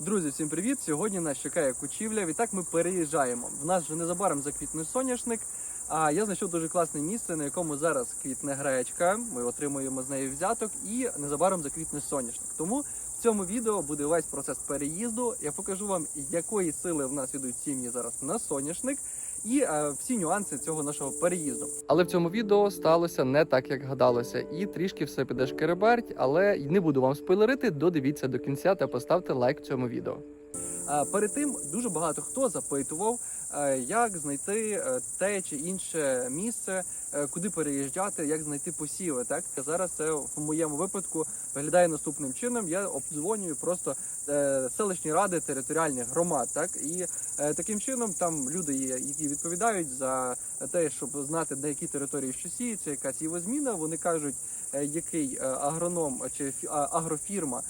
Друзі, всім привіт! Сьогодні нас чекає кучівля. Відтак ми переїжджаємо. В нас вже незабаром заквітне соняшник. А я знайшов дуже класне місце, на якому зараз квітне гречка. Ми отримуємо з неї взяток, і незабаром заквітне соняшник. Тому в цьому відео буде весь процес переїзду. Я покажу вам, якої сили в нас ідуть сім'ї зараз на соняшник. І е, всі нюанси цього нашого переїзду. Але в цьому відео сталося не так, як гадалося, і трішки все піде шкереберть, але не буду вам спойлерити. Додивіться до кінця та поставте лайк цьому відео. А, Перед тим дуже багато хто запитував, е, як знайти е, те чи інше місце, е, куди переїжджати, як знайти посіви. Так зараз це в моєму випадку виглядає наступним чином. Я обдзвонюю просто е, селищні ради територіальних громад. Так і е, таким чином там люди є, які відповідають за те, щоб знати на якій території що сіється, яка сівозміна. Вони кажуть, е, який е, агроном чи фі- агрофірма е,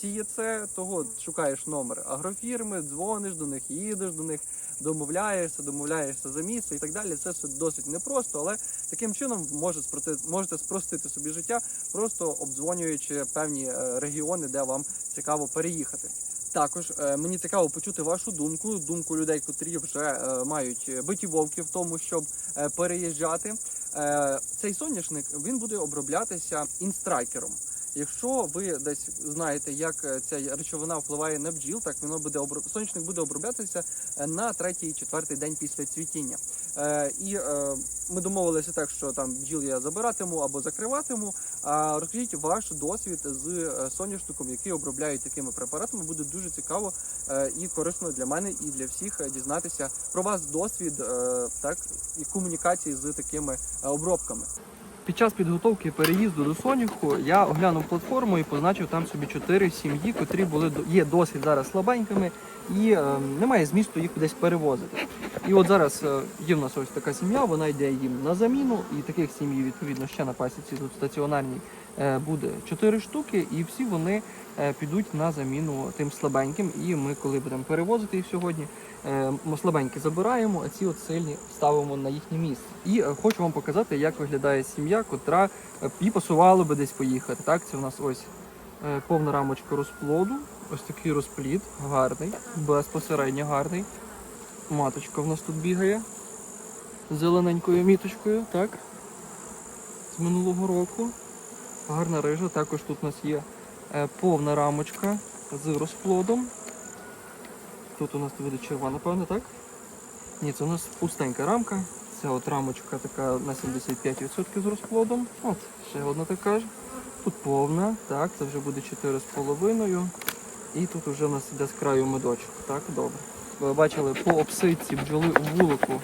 сіє це, того шукаєш номер агрофірми, дзвониш до них, їдеш до них, домовляєшся, домовляєшся за місце і так далі. Це все досить непросто, але таким чином може можете спростити собі життя, просто обдзвонюючи певні е, регіони, де вам цікаво переїхати. Також е, мені цікаво почути вашу думку, думку людей, котрі вже е, мають биті вовки в тому, щоб е, переїжджати. Е, цей соняшник він буде оброблятися інстрайкером. Якщо ви десь знаєте, як е, ця речовина впливає на бджіл, так воно буде оброб... сонячник буде оброблятися е, на третій, четвертий день після цвітіння. Е, і е, ми домовилися так, що там бджіл я забиратиму або закриватиму. А розкажіть ваш досвід з е, соняшником, який обробляють такими препаратами. Буде дуже цікаво і корисно для мене і для всіх дізнатися про вас досвід так і комунікації з такими обробками. Під час підготовки переїзду до Соняху я оглянув платформу і позначив там собі чотири сім'ї, котрі були є досить зараз слабенькими і е, немає змісту їх кудись перевозити. І от зараз е, є в нас ось така сім'я, вона йде їм на заміну, і таких сім'ї відповідно ще на пасіці тут стаціонарній буде чотири штуки, і всі вони е, підуть на заміну тим слабеньким. І ми, коли будемо перевозити їх сьогодні, е, слабенькі забираємо, а ці от сильні ставимо на їхнє місце. І е, хочу вам показати, як виглядає сім'я, котра е, і пасувало би десь поїхати. Так, це у нас ось е, повна рамочка розплоду, ось такий розплід, гарний, безпосередньо гарний. Маточка в нас тут бігає зелененькою міточкою, так? З минулого року. Гарна рижа. Також тут у нас є е, повна рамочка з розплодом. Тут у нас буде червона, напевно, так? Ні, це у нас пустенька рамка. Це от рамочка така на 75% з розплодом. От, ще одна така ж. Тут повна, так, це вже буде 4,5. І тут вже у нас іде з краю медочок. Так, добре. Ви бачили по обсидці бджоли у вулику.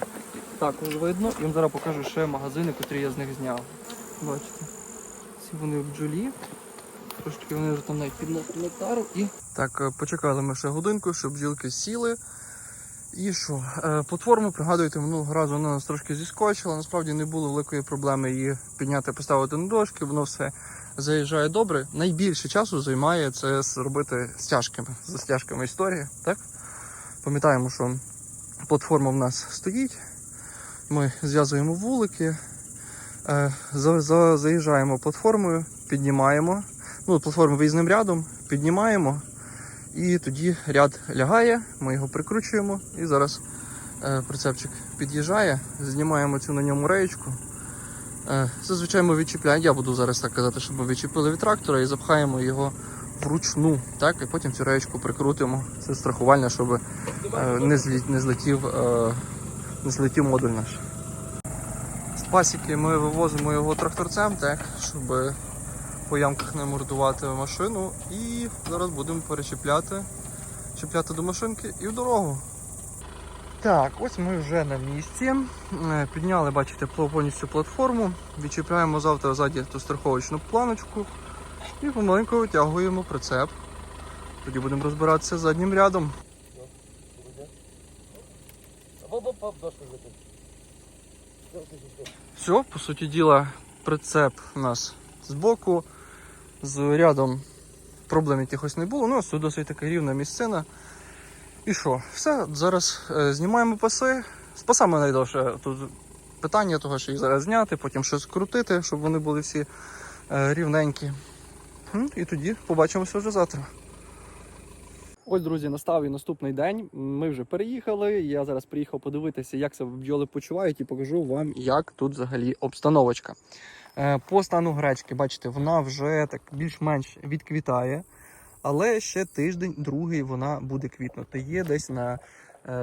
Також видно. І вам зараз покажу ще магазини, котрі я з них зняв. Бачите? Ці вони в бджолі. Трошки вони вже там навіть під нектару і. Так, е, почекали ми ще годинку, щоб бджілки сіли. І що? Е, Платформу, пригадуєте, минулого разу вона нас трошки зіскочила. Насправді не було великої проблеми її підняти, поставити на дошки, воно все заїжджає добре. Найбільше часу займає це зробити стяжками. За стяжками історія, так? Пам'ятаємо, що платформа в нас стоїть. Ми зв'язуємо вулики, заїжджаємо платформою, піднімаємо. Ну, платформу виїзним рядом, піднімаємо. І тоді ряд лягає, ми його прикручуємо і зараз е, прицепчик під'їжджає, знімаємо цю на ньому реєчку. Е, зазвичай ми відчіпляємо, я буду зараз так казати, щоб ми відчепили від трактора і запхаємо його вручну, так, і потім цю реєчку прикрутимо. Це страхувальне, щоб е, не, злетів, е, не злетів модуль наш. Пасіки ми вивозимо його тракторцем, так, щоб по ямках не мордувати машину. І зараз будемо перечіпляти, чіпляти до машинки і в дорогу. Так, ось ми вже на місці. Е, Підняли, бачите, повністю платформу. Відчіпляємо завтра ззаді ту страховочну планочку і помаленьку витягуємо прицеп. Тоді будемо розбиратися заднім рядом. Все, по суті діла, прицеп у нас збоку. З рядом проблем якихось не було. Ну, ось досить така рівна місцина. І що? Все, зараз е, знімаємо паси. З пасами найдовше тут питання, того, що їх зараз зняти, потім щось крутити, щоб вони були всі е, рівненькі. І тоді побачимося вже завтра. Ось, друзі, настав і наступний день. Ми вже переїхали. Я зараз приїхав подивитися, як себе бджоли почувають, і покажу вам, як тут взагалі обстановочка. Е, По стану гречки, бачите, вона вже так більш-менш відквітає, але ще тиждень, другий вона буде квітнути. Є десь на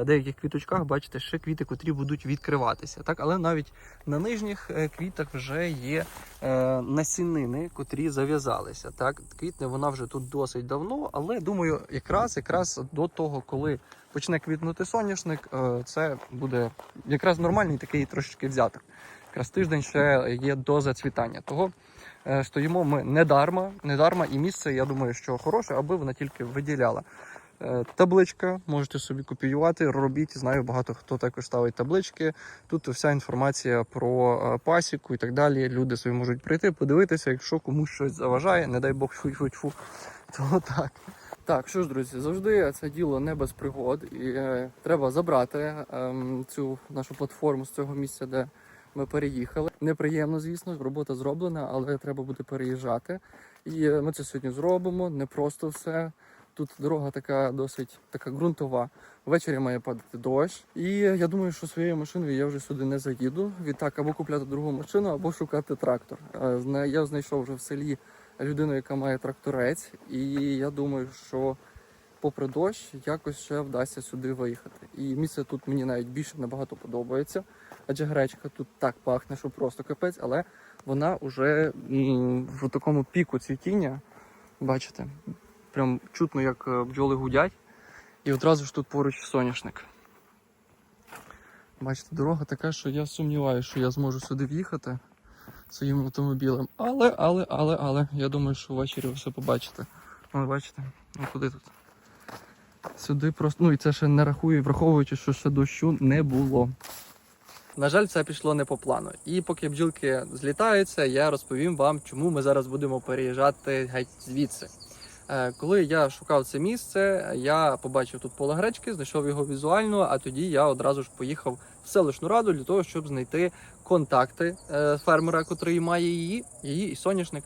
деяких квіточках, бачите, ще квіти, котрі будуть відкриватися. Так, але навіть на нижніх е, квітах вже є е, насінини, котрі зав'язалися. Так, квітне вона вже тут досить давно, але думаю, якраз якраз до того, коли почне квітнути соняшник, е, це буде якраз нормальний такий трошечки взяток. Якраз тиждень ще є до зацвітання. Того е, стоїмо ми не дарма, не дарма, і місце, я думаю, що хороше, аби вона тільки виділяла. Е, Табличка, можете собі копіювати, робіть. Знаю, багато хто також ставить таблички. Тут вся інформація про е, пасіку і так далі. Люди собі можуть прийти, подивитися, якщо комусь щось заважає, не дай Бог фу-фу-фу, то так. Так, що ж, друзі, завжди це діло не без пригод, і е, треба забрати ем, цю нашу платформу з цього місця, де ми переїхали. Неприємно, звісно, робота зроблена, але треба буде переїжджати. І е, ми це сьогодні зробимо. Не просто все. Тут дорога така досить така ґрунтова. Ввечері має падати дощ. І я думаю, що своєю машиною я вже сюди не заїду. Відтак або купляти другу машину, або шукати трактор. Е, Я знайшов вже в селі людину, яка має тракторець, і я думаю, що попри дощ якось ще вдасться сюди виїхати. І місце тут мені навіть більше набагато подобається, адже гречка тут так пахне, що просто капець, але вона вже в такому піку цвітіння. Бачите, прям чутно, як е, бджоли гудять. І одразу ж тут поруч соняшник. Бачите, дорога така, що я сумніваюся, що я зможу сюди в'їхати своїм автомобілем. Але, але, але, але, я думаю, що ввечері ви все побачите. О, бачите, ну куди тут? Сюди просто. Ну і це ще не рахую, враховуючи, що ще дощу не було. На жаль, це пішло не по плану. І поки бджілки злітаються, я розповім вам, чому ми зараз будемо переїжджати геть звідси. Е, Коли я шукав це місце, я побачив тут поле гречки, знайшов його візуально, а тоді я одразу ж поїхав в селищну раду для того, щоб знайти контакти е, фермера, котрий має її, її і соняшник.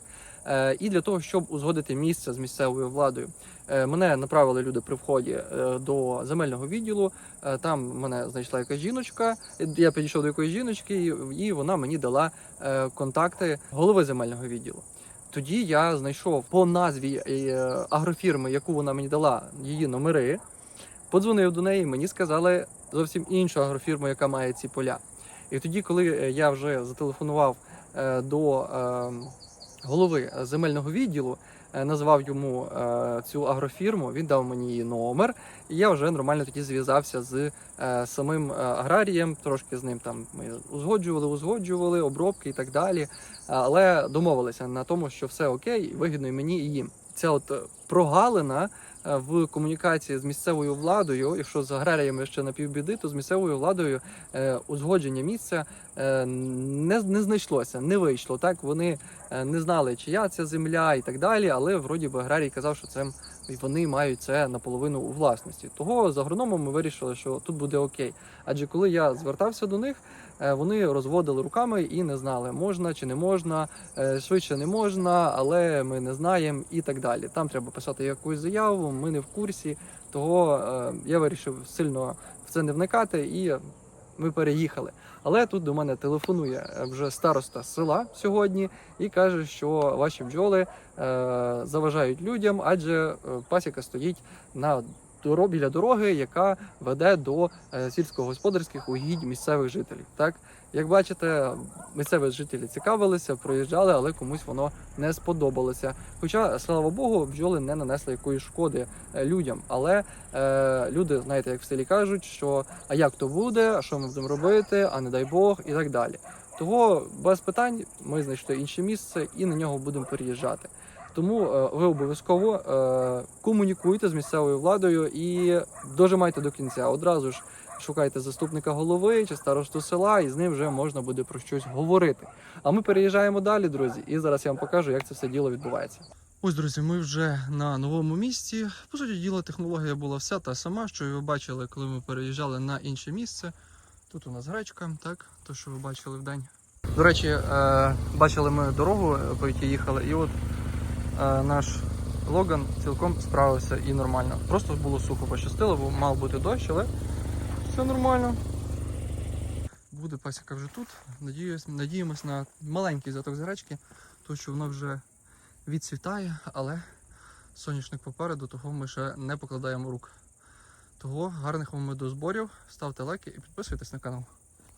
Е, І для того, щоб узгодити місце з місцевою владою, мене направили люди при вході до земельного відділу. Там мене знайшла якась жіночка. Я підійшов до якоїсь жіночки, і- вона мені дала контакти голови земельного відділу. Тоді я знайшов по назві е, агрофірми, яку вона мені дала, її номери. Подзвонив до неї, мені сказали зовсім іншу агрофірму, яка має ці поля. І тоді, коли е, я вже зателефонував е, до е, голови земельного відділу, назвав йому е, цю агрофірму, він дав мені її номер, і я вже нормально тоді зв'язався з е, самим е, аграрієм, трошки з ним там ми узгоджували, узгоджували обробки і так далі. Але домовилися на тому, що все окей, вигідно і мені і їм. Ця от е, прогалина е, в комунікації з місцевою владою, якщо з аграріями ще напівбіди, то з місцевою владою е, узгодження місця е, не, не знайшлося, не вийшло. Так вони е, не знали, чия ця земля і так далі. Але вроді би аграрій казав, що це вони мають це наполовину у власності. Того з агрономом ми вирішили, що тут буде окей. Адже коли я звертався до них, е, вони розводили руками і не знали, можна чи не можна, е, швидше не можна, але ми не знаємо і так далі. Там треба писати якусь заяву, ми не в курсі. Того е, я вирішив сильно в це не вникати і ми переїхали. Але тут до мене телефонує е, вже староста села сьогодні і каже, що ваші бджоли е, заважають людям, адже е, пасіка стоїть на біля дороги, яка веде до е, сільськогосподарських угідь місцевих жителів. Так, як бачите, місцеві жителі цікавилися, проїжджали, але комусь воно не сподобалося. Хоча, слава Богу, бджоли не нанесли якоїсь шкоди е, людям. Але е, люди, знаєте, як в селі кажуть, що а як то буде, а що ми будемо робити, а не дай Бог, і так далі. Того без питань ми знайшли інше місце і на нього будемо переїжджати. Тому е, ви обов'язково е, комунікуйте з місцевою владою і дожимайте до кінця. Одразу ж шукайте заступника голови чи старосту села, і з ним вже можна буде про щось говорити. А ми переїжджаємо далі, друзі, і зараз я вам покажу, як це все діло відбувається. Ось, друзі, ми вже на новому місці. По суті діла, технологія була вся та сама, що ви бачили, коли ми переїжджали на інше місце. Тут у нас гречка, так, то що ви бачили в день. До речі, е, бачили ми дорогу, по якій їхали, і от наш Логан цілком справився і нормально. Просто було сухо пощастило, бо мав бути дощ, але все нормально. Буде пасіка вже тут. Надіюсь, надіємось на маленький заток з гречки, тому що воно вже відцвітає, але соняшник попереду, того ми ще не покладаємо рук. Того гарних вам медозборів, ставте лайки і підписуйтесь на канал.